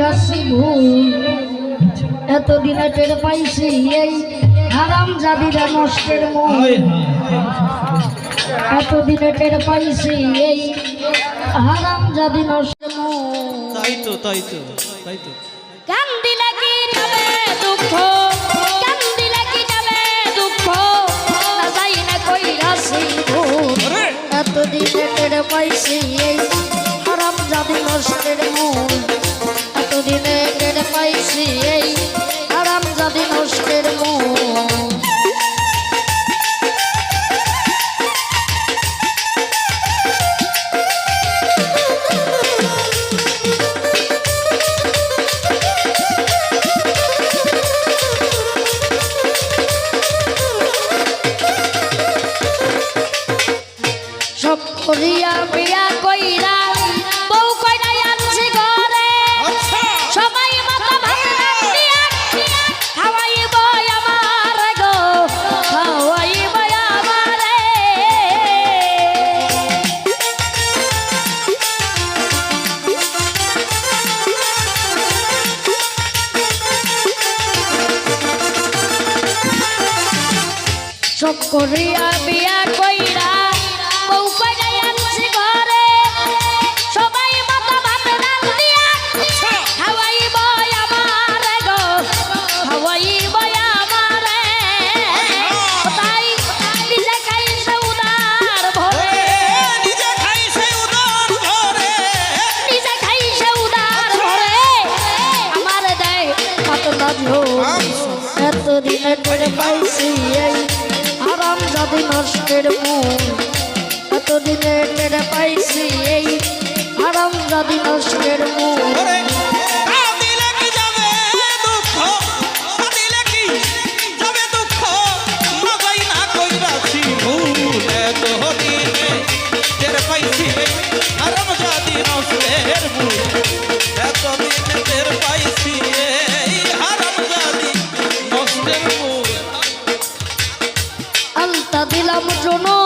রাশি ভুল। এতদিনে টের পাইছি এই হারাম জাদিরা নষ্টের মূল। এতদিনে টের পাইছি এই হারাম জাদি নষ্টের মূল। তাই তো তাই তো তাই তো। দুঃখ? পাইছি করিয়া বিয়া কইরা বউ কইরা আনছি ঘরে। আচ্ছা। সবাই মতো আচ্ছা। খাওয়াইব আমার গো। খাওয়াইব আমারে। সব করিয়া বিয়া এতদিনে টের পাইছি এই আরাম জাতি নষ্টের মূল। এতদিনে টের পাইছি এই আরাম জাতি নষ্টের মূল। রামচন্দ্র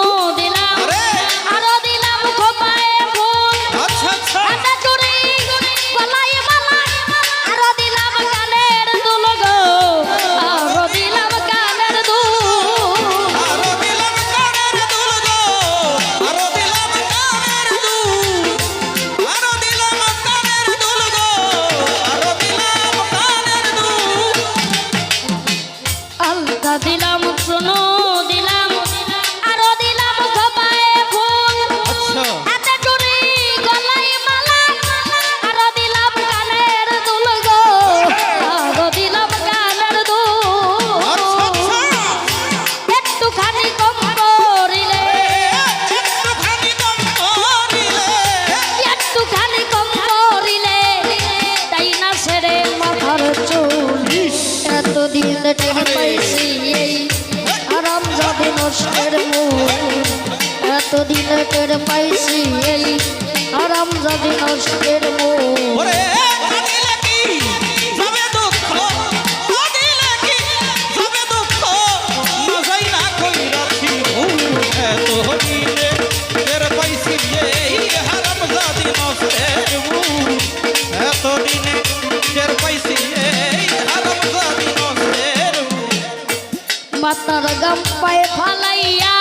এতদিন টের পাইছি এই আরাম যাবে নষ্টের মূল এতদিন টের পাইছি এই আরাম যাবে গম্পায় ফালাইয়া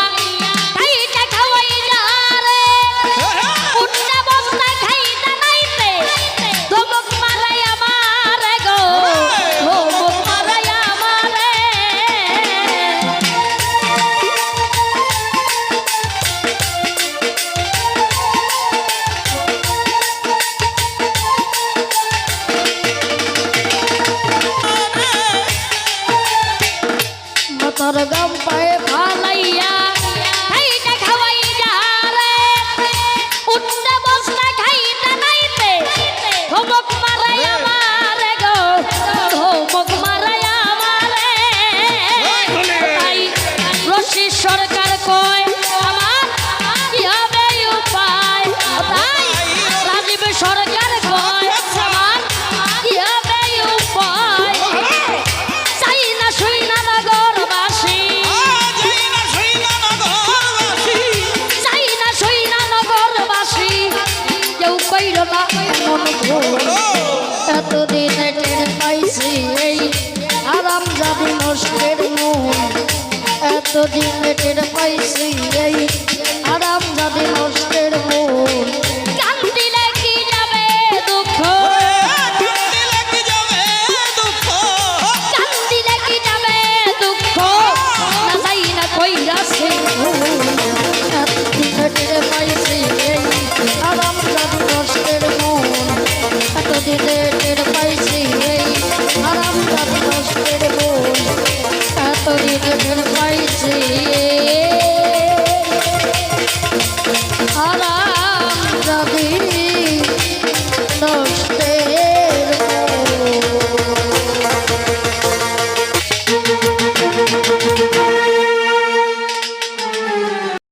এতদিনে টের পাইছি এই আরাম যাবি নষ্টের মন এতদিনে টের পাইছি এই love.